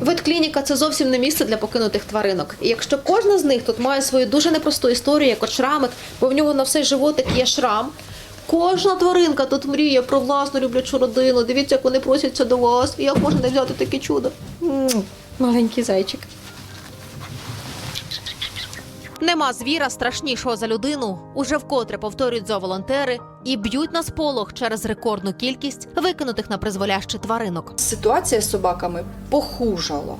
Ветклініка це зовсім не місце для покинутих тваринок. І якщо кожна з них тут має свою дуже непросту історію, як от шрамик, бо в нього на все животик є шрам. Кожна тваринка тут мріє про власну люблячу родину. Дивіться, як вони просяться до вас. І як можна не взяти таке чудо? Маленький зайчик. Нема звіра страшнішого за людину. Уже вкотре повторюють зооволонтери і б'ють на сполох через рекордну кількість викинутих на призволяще тваринок. Ситуація з собаками похужала.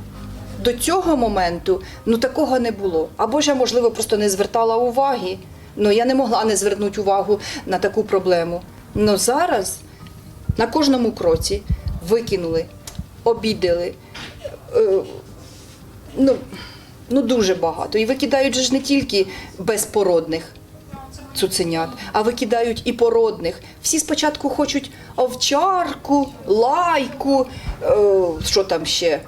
До цього моменту ну такого не було. Або ж я, можливо, просто не звертала уваги. Ну я не могла не звернути увагу на таку проблему. Ну зараз на кожному кроці викинули, обідали. Е, ну, ну дуже багато. І викидають же ж не тільки безпородних цуценят, а викидають і породних. Всі спочатку хочуть овчарку, лайку, е, що там ще?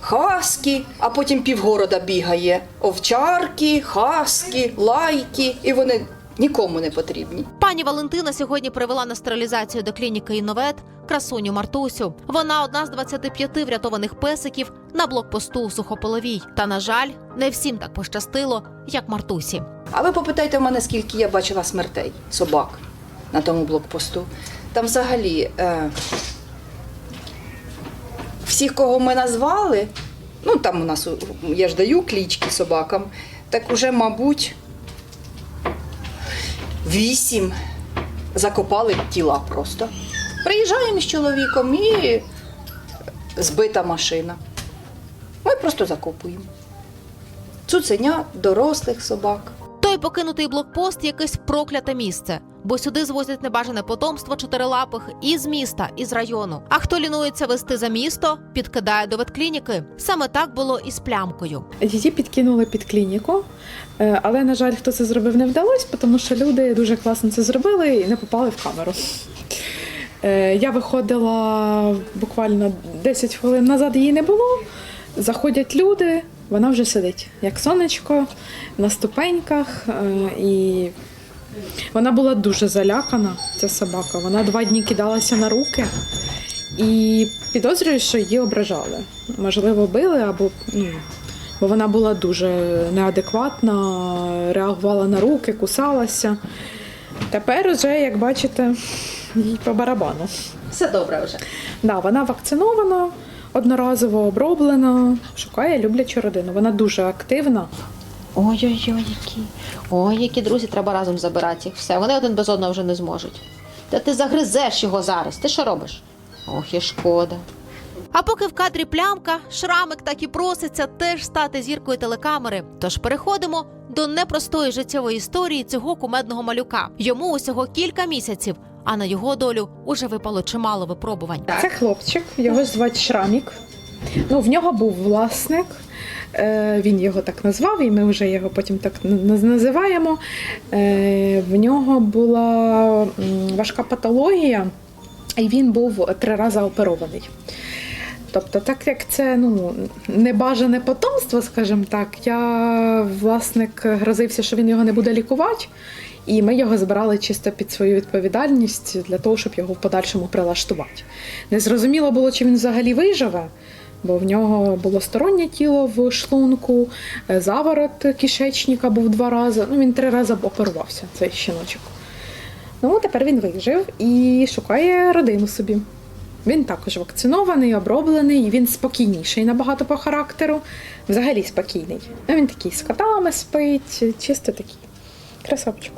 Хаски, а потім півгорода бігає. Овчарки, хаски, лайки, і вони нікому не потрібні. Пані Валентина сьогодні привела на стерилізацію до клініки Інновет красуню Мартусю. Вона одна з 25 врятованих песиків на блокпосту у Сухополовій. Та на жаль, не всім так пощастило, як Мартусі. А ви попитайте в мене, скільки я бачила смертей собак на тому блокпосту. Там взагалі е, всіх, кого ми назвали, ну там у нас я ж даю клічки собакам, так уже, мабуть, вісім закопали тіла просто. Приїжджаємо з чоловіком і збита машина. Ми просто закопуємо. Цуценя, дорослих собак. Той покинутий блокпост якесь прокляте місце, бо сюди звозять небажане потомство чотирилапих і з міста, і з району. А хто лінується вести за місто, підкидає до ветклініки. Саме так було і з плямкою. Її підкинули під клініку, е, але, на жаль, хто це зробив, не вдалося, тому що люди дуже класно це зробили і не попали в камеру. Е, Я виходила буквально 10 хвилин назад, її не було. Заходять люди, вона вже сидить, як сонечко, на ступеньках. е, І вона була дуже залякана, ця собака. Вона два дні кидалася на руки і підозрюю, що її ображали. Можливо, били або ну, бо вона була дуже неадекватна, реагувала на руки, кусалася. Тепер вже, як бачите, їй по барабану. Все добре вже. Да, вона вакцинована, одноразово оброблена, шукає люблячу родину. Вона дуже активна. Ой-ой-ой, які. Ой, які друзі, треба разом забирати їх. Все, вони один без одного вже не зможуть. Та ти загризеш його зараз. Ти що робиш? Ох, і шкода. А поки в кадрі плямка, шрамик так і проситься теж стати зіркою телекамери. Тож переходимо до непростої життєвої історії цього кумедного малюка. Йому усього кілька місяців, а на його долю уже випало чимало випробувань. Це хлопчик, його звати Шрамік. Ну, в нього був власник. е, Він його так назвав, і ми вже його потім так називаємо. Е, В нього була важка патологія, і він був три рази оперований. Тобто, так як це ну, небажане потомство, скажімо так, я власник грозився, що він його не буде лікувати. І ми його збирали чисто під свою відповідальність для того, щоб його в подальшому прилаштувати. Незрозуміло було, чи він взагалі виживе, бо в нього було стороннє тіло в шлунку, е, заворот кишечника був два рази. Ну, він три рази оперувався, цей щіночок. Ну, тепер він вижив і шукає родину собі. Він також вакцинований, оброблений, він спокійніший набагато по характеру. Взагалі спокійний. Ну, він такий з котами спить, чисто такий красавчик.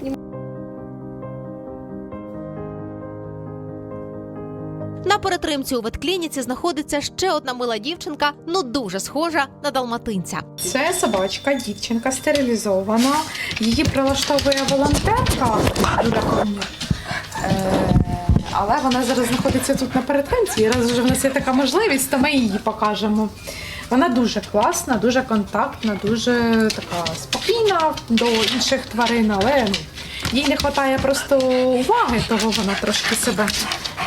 На перетримці у ветклініці знаходиться ще одна мила дівчинка, ну дуже схожа на далматинця. Це собачка, дівчинка стерилізована. Її прилаштовує волонтерка. Е, Але вона зараз знаходиться тут на перетримці. І раз вже в нас є така можливість, то ми її покажемо. Вона дуже класна, дуже контактна, дуже така спокійна до інших тварин, але їй не вистачає просто уваги, того вона трошки себе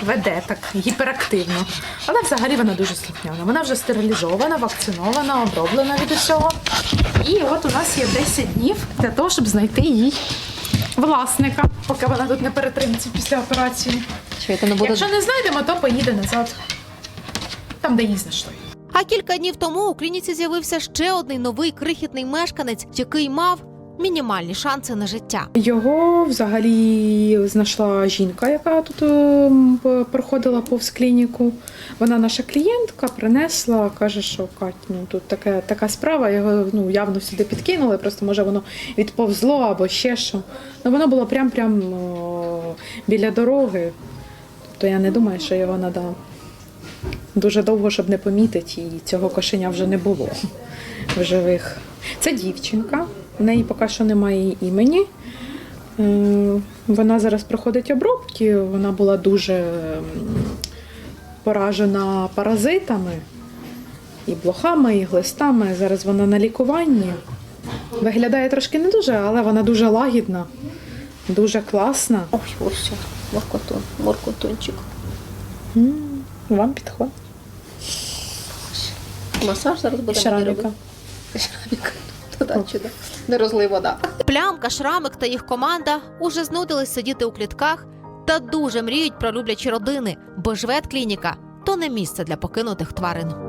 веде так гіперактивно. Але взагалі вона дуже слухняна. Вона вже стерилізована, вакцинована, оброблена від усього. І от у нас є 10 днів для того, щоб знайти їй власника, поки вона тут не перетримці після операції. Чуєте, не буде. Якщо не знайдемо, то поїде назад. Там, де її знайшли. А кілька днів тому у клініці з'явився ще один новий крихітний мешканець, який мав мінімальні шанси на життя. Його взагалі знайшла жінка, яка тут ем, проходила повз клініку. Вона наша клієнтка, принесла, каже, що Кать, ну тут така, така справа, його ну, явно сюди підкинули, просто може воно відповзло або ще що. Ну воно було прям-прям біля дороги. Тобто я не думаю, що його треба дуже довго, щоб не помітити, і цього кошеня вже не було в живих. Це дівчинка, в неї поки що немає імені. Е, Вона зараз проходить обробки, вона була дуже поражена паразитами, і блохами, і глистами. Зараз вона на лікуванні. Виглядає трошки не дуже, але вона дуже лагідна, дуже класна. Ой, ось моркотун, моркотунчик. Вам підходить. Масаж зараз буде Шараміка. Шараміка. Туди чудо. Не розлий вода. Плямка, шрамик та їх команда уже знудились сидіти у клітках та дуже мріють про люблячі родини, бо жвет клініка то не місце для покинутих тварин.